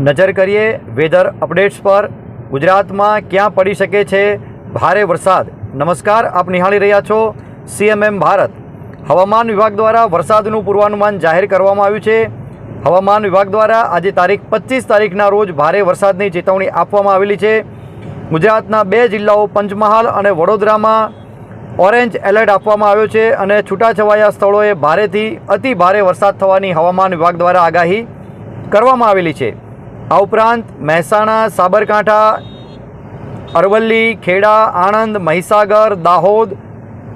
નજર કરીએ weather updates પર. ગુજરાતમાં ક્યાં પડી શકે છે ભારે વરસાદ? નમસ્કાર, આપ નિહાળી રહ્યા છો સીએમએમ ભારત. હવામાન વિભાગ દ્વારા વરસાદનું પૂર્વાનુમાન જાહેર કરવામાં આવ્યું છે. હવામાન વિભાગ દ્વારા આજે તારીખ પચીસ તારીખના રોજ ભારે વરસાદની ચેતવણી આપવામાં આવેલી છે. ગુજરાતના બે જિલ્લાઓ પંચમહાલ અને વડોદરામાં ઓરેન્જ એલર્ટ આપવામાં આવ્યો છે અને છૂટાછવાયા સ્થળોએ ભારેથી અતિ ભારે વરસાદ થવાની હવામાન વિભાગ દ્વારા આગાહી કરવામાં આવેલી છે. આ ઉપરાંત મહેસાણા, સાબરકાંઠા, અરવલ્લી, ખેડા, આણંદ, મહીસાગર, દાહોદ,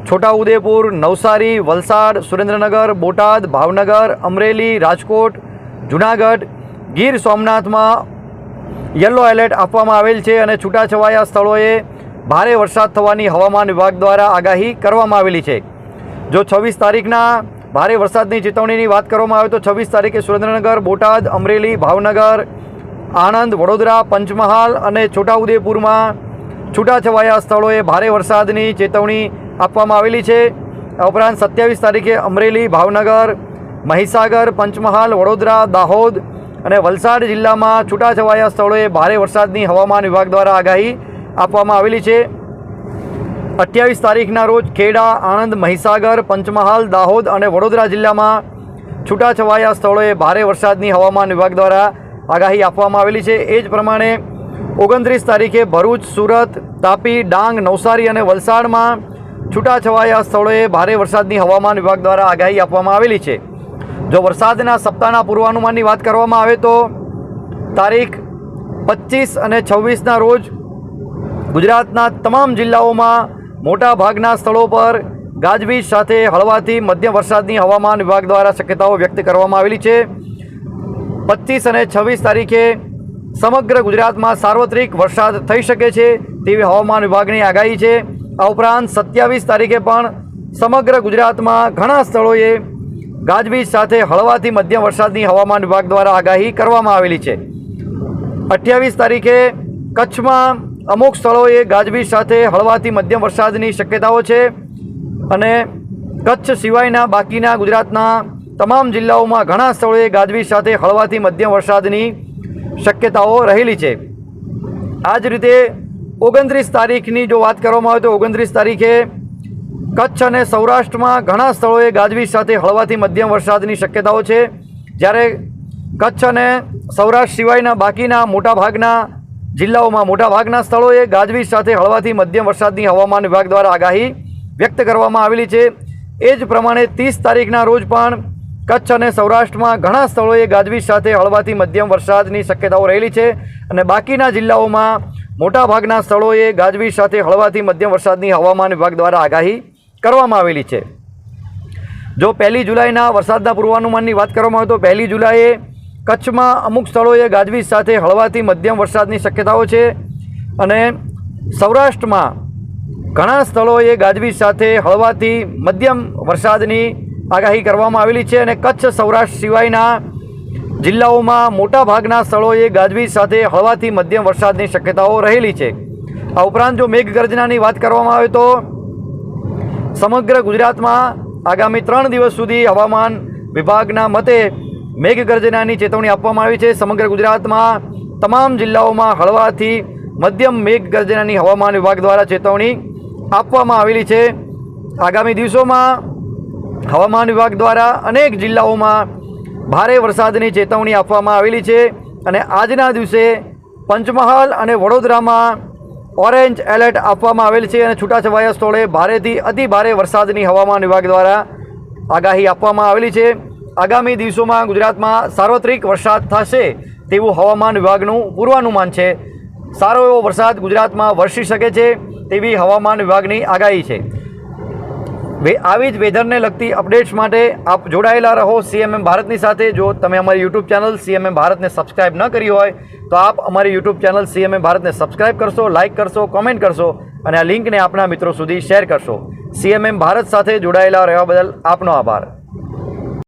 છોટાઉદેપુર, નવસારી, વલસાડ, સુરેન્દ્રનગર, બોટાદ, ભાવનગર, અમરેલી, રાજકોટ, જુનાગઢ, ગીર સોમનાથમાં યલો એલર્ટ આપવામાં આવેલ છે અને છૂટાછવાયા સ્થળોએ ભારે વરસાદ થવાની હવામાન વિભાગ દ્વારા આગાહી કરવામાં આવેલી છે. જો છવ્વીસ તારીખના ભારે વરસાદની ચેતવણીની વાત કરવામાં આવે તો છવ્વીસ તારીખે સુરેન્દ્રનગર, બોટાદ, અમરેલી, ભાવનગર આણંદ, વડોદરા, પંચમહાલ અને છોટાઉદેપુરમાં છૂટાછવાયા સ્થળોએ ભારે વરસાદની ચેતવણી આપવામાં આવેલી છે. ઉપરાંત સત્યાવીસ તારીખે અમરેલી, ભાવનગર, મહીસાગર, પંચમહાલ, વડોદરા, દાહોદ અને વલસાડ જિલ્લામાં છૂટાછવાયા સ્થળોએ ભારે વરસાદની હવામાન વિભાગ દ્વારા આગાહી આપવામાં આવેલી છે. અઠ્યાવીસ તારીખના રોજ ખેડા, આણંદ, મહીસાગર, પંચમહાલ, દાહોદ અને વડોદરા જિલ્લામાં છૂટાછવાયા સ્થળોએ ભારે વરસાદની હવામાન વિભાગ દ્વારા આગાહી આપવામાં આવેલી છે. એ જ પ્રમાણે ઓગણત્રીસ તારીખે ભરૂચ, સુરત, તાપી, ડાંગ, નવસારી અને વલસાડમાં છૂટાછવાયા સ્થળોએ ભારે વરસાદની હવામાન વિભાગ દ્વારા આગાહી આપવામાં આવેલી છે. જો વરસાદના સપ્તાહના પૂર્વાનુમાનની વાત કરવામાં આવે તો તારીખ પચીસ અને છવ્વીસના રોજ ગુજરાતના તમામ જિલ્લાઓમાં મોટા ભાગના સ્થળો પર ગાજવીજ સાથે હળવાથી મધ્યમ વરસાદની હવામાન વિભાગ દ્વારા શક્યતાઓ વ્યક્ત કરવામાં આવેલી છે. પચીસ અને છવ્વીસ તારીખે સમગ્ર ગુજરાતમાં સાર્વત્રિક વરસાદ થઈ શકે છે તેવી હવામાન વિભાગની આગાહી છે. આ ઉપરાંત સત્યાવીસ તારીખે પણ સમગ્ર ગુજરાતમાં ઘણા સ્થળોએ ગાજવીજ સાથે હળવાથી મધ્યમ વરસાદની હવામાન વિભાગ દ્વારા આગાહી કરવામાં આવેલી છે. અઠ્યાવીસ તારીખે કચ્છમાં અમુક સ્થળોએ ગાજવીજ સાથે હળવાથી મધ્યમ વરસાદની શક્યતાઓ છે અને કચ્છ સિવાયના બાકીના ગુજરાતના તમામ જિલ્લાઓમાં ઘણા સ્થળોએ ગાજવીજ સાથે હળવાથી મધ્યમ વરસાદની શક્યતાઓ રહેલી છે. આ જ રીતે ઓગણત્રીસ તારીખની જો વાત કરવામાં આવે તો ઓગણત્રીસ તારીખે કચ્છ અને સૌરાષ્ટ્રમાં ઘણા સ્થળોએ ગાજવીજ સાથે હળવાથી મધ્યમ વરસાદની શક્યતાઓ છે. જ્યારે કચ્છ અને સૌરાષ્ટ્ર સિવાયના બાકીના મોટાભાગના જિલ્લાઓમાં મોટાભાગના સ્થળોએ ગાજવીજ સાથે હળવાથી મધ્યમ વરસાદની હવામાન વિભાગ દ્વારા આગાહી વ્યક્ત કરવામાં આવેલી છે. એ જ પ્રમાણે ત્રીસ તારીખના રોજ પણ કચ્છ અને સૌરાષ્ટ્રમાં ઘણા સ્થળોએ ગાજવીજ સાથે હળવાથી મધ્યમ વરસાદની શક્યતાઓ રહેલી છે અને બાકીના જિલ્લાઓમાં મોટાભાગના સ્થળોએ ગાજવીજ સાથે હળવાથી મધ્યમ વરસાદની હવામાન વિભાગ દ્વારા આગાહી કરવામાં આવેલી છે. જો પહેલી જુલાઈના વરસાદના પૂર્વાનુમાનની વાત કરવામાં આવે તો પહેલી જુલાઈએ કચ્છમાં અમુક સ્થળોએ ગાજવીજ સાથે હળવાથી મધ્યમ વરસાદની શક્યતાઓ છે અને સૌરાષ્ટ્રમાં ઘણા સ્થળોએ ગાજવીજ સાથે હળવાથી મધ્યમ વરસાદની આગાહી કરવામાં આવેલી છે અને કચ્છ સૌરાષ્ટ્ર સિવાયના જિલ્લાઓમાં મોટાભાગના સ્થળોએ ગાજવીજ સાથે હળવાથી મધ્યમ વરસાદની શક્યતાઓ રહેલી છે. આ ઉપરાંત જો મેઘગર્જનાની વાત કરવામાં આવે તો સમગ્ર ગુજરાતમાં આગામી ત્રણ દિવસ સુધી હવામાન વિભાગના મતે મેઘગર્જનાની ચેતવણી આપવામાં આવી છે. સમગ્ર ગુજરાતમાં તમામ જિલ્લાઓમાં હળવાથી મધ્યમ મેઘગર્જનાની હવામાન વિભાગ દ્વારા ચેતવણી આપવામાં આવેલી છે. આગામી દિવસોમાં હવામાન વિભાગ દ્વારા અનેક જિલ્લાઓમાં ભારે વરસાદની ચેતવણી આપવામાં આવેલી છે અને આજના દિવસે પંચમહાલ અને વડોદરામાં ઓરેન્જ એલર્ટ આપવામાં આવેલ છે અને છૂટાછવાયા સ્થળે ભારેથી અતિ ભારે વરસાદની હવામાન વિભાગ દ્વારા આગાહી આપવામાં આવેલી છે. આગામી દિવસોમાં ગુજરાતમાં સાર્વત્રિક વરસાદ થશે તેવું હવામાન વિભાગનું પૂર્વાનુમાન છે. સારો એવો વરસાદ ગુજરાતમાં વરસી શકે છે તેવી હવામાન વિભાગની આગાહી છે. આવી જ વેધરને લગતી અપડેટ્સ માટે આપ જોડાયેલા રહો સીએમએમ ભારતની સાથે. જો તમે અમારી યુટ્યુબ ચેનલ સીએમએમ ભારતને સબસ્ક્રાઇબ ન કરી હોય, તો આપ અમારી યુટ્યુબ ચેનલ સીએમએમ ભારતને સબસ્ક્રાઇબ કરશો, લાઇક કરશો, કોમેન્ટ કરશો અને આ લિંકને આપણા મિત્રો સુધી શેર કરશો. સીએમએમ ભારત સાથે જોડાયેલા રહેવા બદલ આપનો આભાર.